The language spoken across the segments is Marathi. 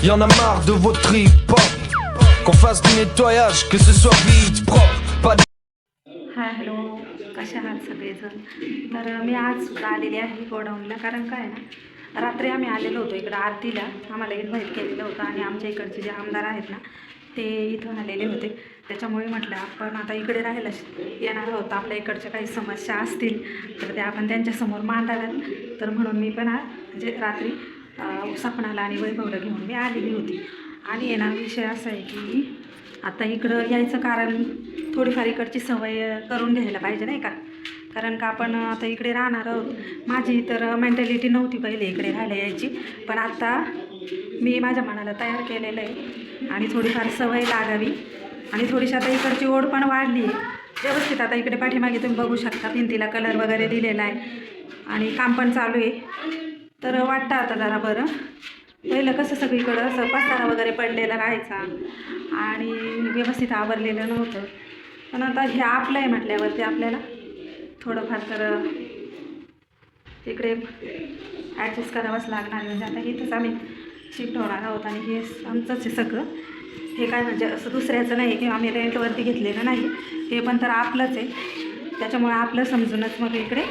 Y'en a marre de vos tripes Qu'on fasse du nettoyage, que ce soit vite, propre Pas de hi hello कशा आहात सगळेजण? तर मी आज सुद्धा आलेली आहे गोडाऊनला. कारण काय ना रात्री आम्ही आलेलो होतो इकडं आरतीला. आम्हाला इन्व्हाइट केलेलं होतं आणि आमच्या इकडचे जे आमदार आहेत ना ते इथं आलेले होते. त्याच्यामुळे म्हटलं आपण आता इकडे राहायला येणार आहोत. आपल्या इकडच्या काही समस्या असतील तर त्या आपण त्यांच्यासमोर मांडाव्यात. तर म्हणून मी पण आज म्हणजे रात्री सपनाला आणि वैभवला घेऊन मी आलेली होती. आणि येणार विषय असा आहे की आता इकडं यायचं कारण थोडीफार इकडची सवय करून घ्यायला पाहिजे नाही का? कारण का आपण आता इकडे राहणार आहोत. माझी तर मेंटॅलिटी नव्हती पहिले इकडे राहायला यायची. पण आता मी माझ्या मनाला तयार केलेलं आहे. आणि थोडीफार सवय लागावी. आणि थोडीशी आता इकडची ओढ पण वाढली. आहे व्यवस्थित आता इकडे पाठीमागे तुम्ही बघू शकता. भिंतीला कलर वगैरे दिलेला आहे. आणि काम पण चालू आहे. तर वाटतं आता जरा बरं. पहिलं कसं सगळीकडं असं पसारा वगैरे पडलेला राहायचा आणि व्यवस्थित आवरलेलं नव्हतं. पण आता हे आपलं आहे म्हटल्यावरती आपल्याला थोडंफार तर तिकडे ॲडजस्ट करावंच लागणार म्हणजे आता इथंच आम्ही शिफ्ट होणार आहोत आणि हे आमचंच आहे सगळं. हे काय म्हणजे असं दुसऱ्याचं नाही किंवा आम्ही रेंटवरती घेतलेलं नाही. हे पण तर आपलंच आहे. त्याच्यामुळे आपलं समजूनच मग इकडे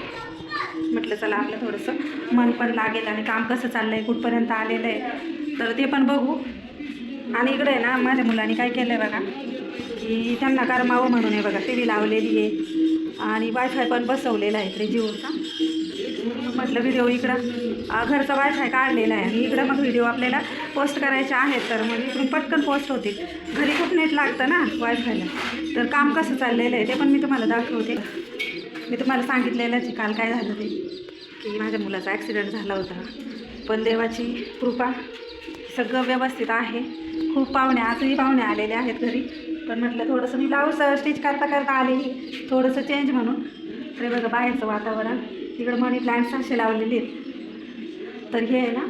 म्हटलं चला आपलं थोडंसं मन पण लागेल आणि काम कसं चाललं आहे कुठपर्यंत आलेलं आहे. तर ते पण बघू. आणि इकडे आहे ना माझ्या मुलांनी काय केलं आहे बघा की त्यांना करमावं म्हणून आहे बघा टी व्ही लावलेली आहे. आणि वायफाय पण बसवलेला आहे इकडे जिओचा. म्हटलं व्हिडिओ इकडं. घरचा वायफाय काढलेला आहे. आणि इकडं मग व्हिडिओ आपल्याला पोस्ट करायचे आहेत. तर मग इकडून पटकन पोस्ट होतील. घरी खूप नेट लागतं ना वायफायला तर काम कसं चाललेलं आहे ते पण मी तुम्हाला दाखवते. मी तुम्हाला सांगितलेलंच आहे काल काय झालं ते की माझ्या मुलाचा ॲक्सिडेंट झाला होता. पण देवाची कृपा सगळं व्यवस्थित आहे. खूप पाहुणे आजही पाहुणे आलेले आहेत घरी. पण म्हटलं थोडंसं मी ब्लाऊज स्टिच करता करता आलेली. थोडंसं चेंज म्हणून. तरी बघा बाहेरचं वातावरण. तिकडं मनी प्लांट्स असे लावलेले आहेत. तर हे आहे ना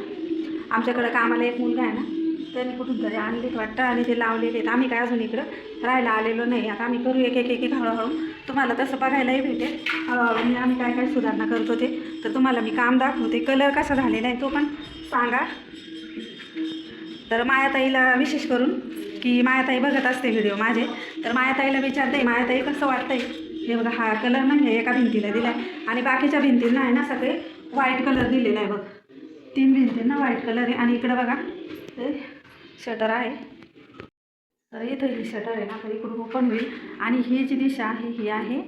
आमच्याकडं कामाला एक मुलगा आहे ना त्यांनी कुठून तरी आणलेत वाटतं आणि ते लावलेले आहेत. आम्ही काय अजून इकडं राहायला आलेलो नाही. आता आम्ही करू एक एक एक एक हळूहळू. तुम्हाला तसं बघायलाही भेटेल. हळूहळू मी आम्ही काय काय सुधारणा करतो ते. तर तुम्हाला मी काम दाखवते. कलर कसा झालेला आहे तो पण सांगा. तर मायाताईला विशेष करून की मायाताई बघत असते व्हिडिओ माझे. तर मायाताईला विचारते मायाताई कसं वाटतंय? हे बघा हा कलर नाही आहे एका भिंतीला दिला आहे आणि बाकीच्या भिंतींना आहे ना सगळे व्हाईट कलर दिलेला आहे बघ. तीन भिंतींना व्हाईट कलर आहे. आणि इकडं बघा. शटर आहे. तर इथं ही शटर आहे ना तर इकडून ओपन होईल. आणि ही जी दिशा आहे ही आहे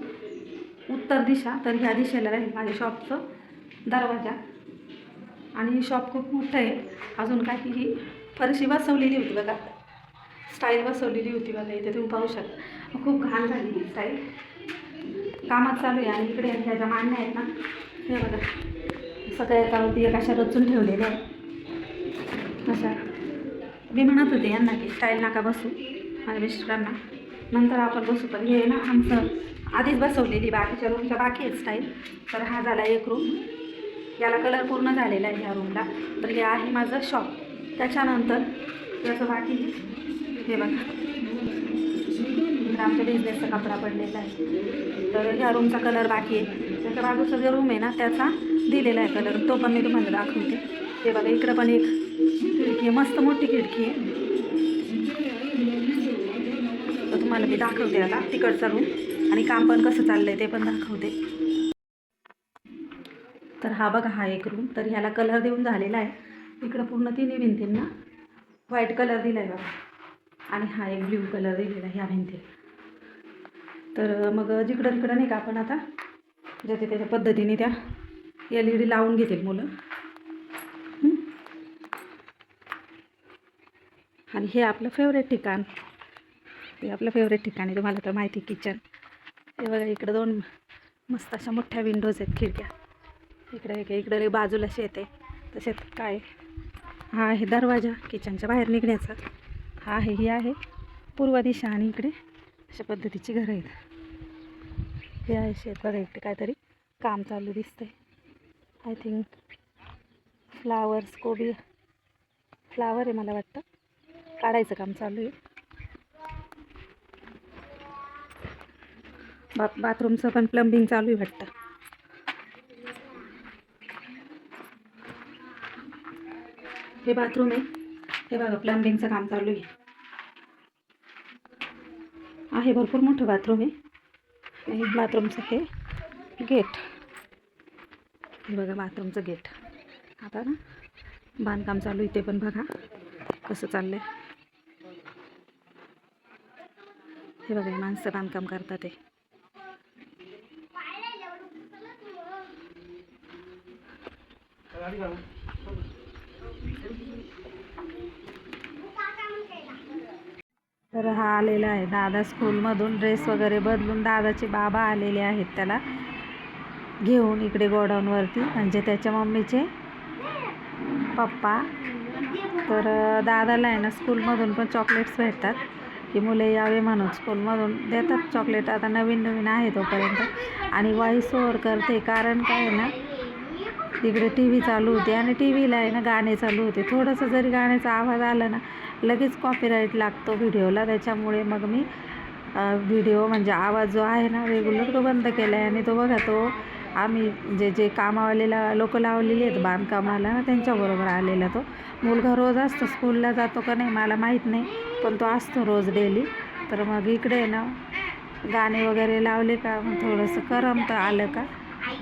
उत्तर दिशा. तर ह्या दिशेला राहील माझ्या शॉपचं दरवाजा. आणि शॉप खूप मोठं आहे. अजून काही ही फरशी बसवलेली होती बघा. स्टाईल बसवलेली होती बघा इथे तुम्ही पाहू शकता. खूप घाण झाली ही स्टाईल कामात चालू आहे आणि इकडे ह्या ज्या मांडण्या आहेत ना हे बघा. सगळ्या एकावरती एक अशा रचून ठेवलेल्या आहेत. अशा. मी म्हणत होते यांना की स्टाईल नका बसू. माझ्या मिस्टरांना. नंतर आपण बसू पण हे ना आमचं आधीच बसवलेली बाकीच्या रूमच्या बाकी आहेत स्टाईल तर हा झाला एक रूम याला कलर पूर्ण झालेला आहे ह्या रूमला तर हे आहे माझं शॉप त्याच्यानंतर याचं बाकी हे बघा. आमच्या बिझनेसचा कपडा पडलेला आहे. तर ह्या रूमचा कलर बाकी आहे. त्याच्या बाजूचा जो रूम आहे ना त्याचा दिलेला आहे कलर तो पण मी तुम्हाला दाखवते. हे बघा इकडं पण एक खिडकी आहे मस्त मोठी खिडकी. आहे तुम्हाला मी दाखवते आता तिकडचा रूम आणि काम पण कसं चाललंय ते पण दाखवते. तर हा बघा हा एक रूम तर ह्याला कलर देऊन झालेला आहे. इकडं पूर्ण तिन्ही भिंतींना व्हाईट कलर दिला आहे बघा. आणि हा एक ब्ल्यू कलर दिलेला आहे ह्या भिंतीला. तर मग जिकडं तिकडं नाही का आपण आता ज्याच्या त्याच्या पद्धतीने त्या एल ई डी लावून घेतील मुलं हं? आणि हे आपलं फेवरेट ठिकाण. हे आपलं फेवरेट ठिकाण आहे तुम्हाला तर माहिती किचन हे बघा इकडं दोन मस्त अशा मोठ्या विंडोज आहेत खिडक्या. इकडे एक इकडे बाजूला शेत आहे. तसेच काय? हा आहे दरवाजा किचनच्या बाहेर निघण्याचा. हा आहे ही आहे पूर्व दिशा आणि इकडे अशा पद्धतीची घरं आहेत. हे आहे शेत बघा इकडे काहीतरी काम चालू दिसतंय. आय थिंक फ्लावर्स कोबी. फ्लावर आहे मला वाटतं. काढायचं काम चालू आहे. बा बाथरूमचं पण प्लंबिंग चालू आहे वाटतं. हे बाथरूम आहे. हे बघा प्लंबिंगचं काम चालू आहे. आहे भरपूर मोठं बाथरूम आहे. बाथरूमचं हे गेट. हे बघा बाथरूमचं गेट. आता ना बांधकाम चालू आहे ते पण बघा कसं चाललं आहे हे बघा माणसं बांधकाम करतात ते तर हा आलेला आहे. दादा स्कूलमधून ड्रेस वगैरे बदलून दादाचे बाबा आलेले आहेत त्याला घेऊन इकडे गोडाऊनवरती. म्हणजे त्याच्या मम्मीचे पप्पा. तर दादाला आहे ना स्कूलमधून पण चॉकलेट्स भेटतात. की मुले यावे म्हणून स्कूलमधून देतात चॉकलेट आता नवीन नवीन आहे तोपर्यंत. आणि वॉईस ओव्हर करते. कारण काय आहे ना तिकडे टी व्ही चालू होते आणि टी व्हीला आहे ना गाणे चालू होते. थोडंसं जरी गाण्याचा आवाज आला ना लगेच कॉपीराईट लागतो व्हिडिओला त्याच्यामुळे मग मी व्हिडिओ म्हणजे आवाज जो आहे ना रेग्युलर तो बंद केला आहे आणि तो बघा तो आम्ही जे जे कामावालेला लोक लावलेली आहेत बांधकामाला ना त्यांच्याबरोबर आलेला तो. मुलगा रोज असतो स्कूलला जातो का नाही मला माहीत नाही. पण तो असतो रोज डेली तर मग इकडे आहे ना गाणे वगैरे लावले का मग थोडंसं करमतं आलं का?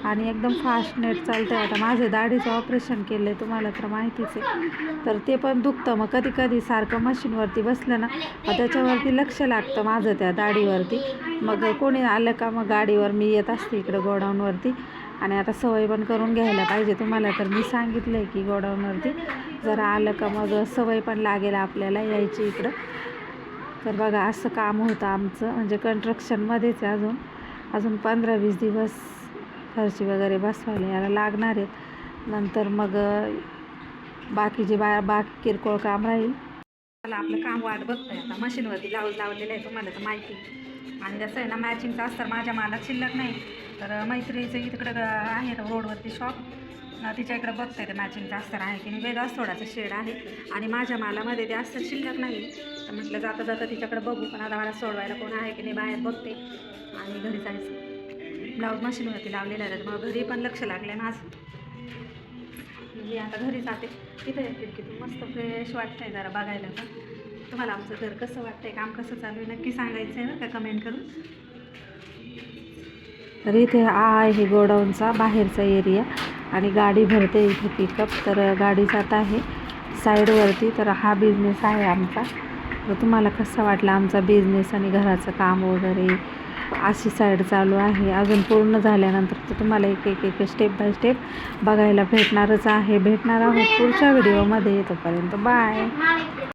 आणि एकदम फास्ट नेट चालतं आहे. आता माझं दाढीचं ऑपरेशन केलं आहे तुम्हाला तर माहितीच आहे. तर ते पण दुखतं. मग कधी कधी सारखं मशीनवरती बसलं ना मग त्याच्यावरती लक्ष लागतं माझं त्या दाढीवरती. मग कोणी आलं का मग गाडीवर मी येत असते इकडं गोडाऊनवरती आणि आता सवय पण करून घ्यायला पाहिजे तुम्हाला. तर मी सांगितलं आहे की गोडाऊनवरती जरा आलं का मग सवय पण लागेल आपल्याला यायची इकडं. तर बघा असं काम होतं आमचं. म्हणजे कन्स्ट्रक्शनमध्येच अजून. अजून पंधरा वीस दिवस फरशी वगैरे बसवायला याला लागणार आहेत. नंतर मग बाकीचे बा बाकी किरकोळ काम राहील. मला आपलं काम वाट बघतंय. आता मशीनवरती ब्लाऊज लावलेलं आहे तुम्हाला तर माहिती. आहे. आणि जसं आहे ना मॅचिंगचं असतं. माझ्या मालात शिल्लक नाही. तर मैत्रीचं इकडं आहे रोडवरती शॉप तिच्या इकडं बघताय ते मॅचिंगचं अस्तर आहे की नाही. वेगळाच थोडासा शेड आहे. आणि माझ्या मालामध्ये ते अस्तर शिल्लक नाही तर म्हटलं जाता जाता तिच्याकडे बघू पण आता मला सोडवायला कोण आहे की नाही बाहेर बघते. आणि घरी जायचं. ब्लाऊज मशीनवरती लावलेलं आहे. मग घरी पण लक्ष लागलं आहे माझं. मी आता घरी जाते. तिथे खिडकीतून मस्त फ्रेश वाटतंय जरा बघायला. पण तुम्हाला आमचं घर कसं वाटतंय काम कसं चालू आहे नक्की सांगायचं आहे ना का? कमेंट करून. तर इथे हा आहे गोडाऊनचा बाहेरचा एरिया आणि गाडी भरते इथे पिकअप तर गाडी जात आहे साईडवरती तर हा बिझनेस आहे आमचा. तर तुम्हाला कसा वाटलं आमचा बिझनेस आणि घराचं काम वगैरे? अशी साईड चालू आहे. अजून पूर्ण झाल्यानंतर तर तुम्हाला एक एक एक स्टेप बाय स्टेप बघायला भेटणारच आहे. भेटणार आहोत पुढच्या व्हिडिओमध्ये येतोपर्यंत बाय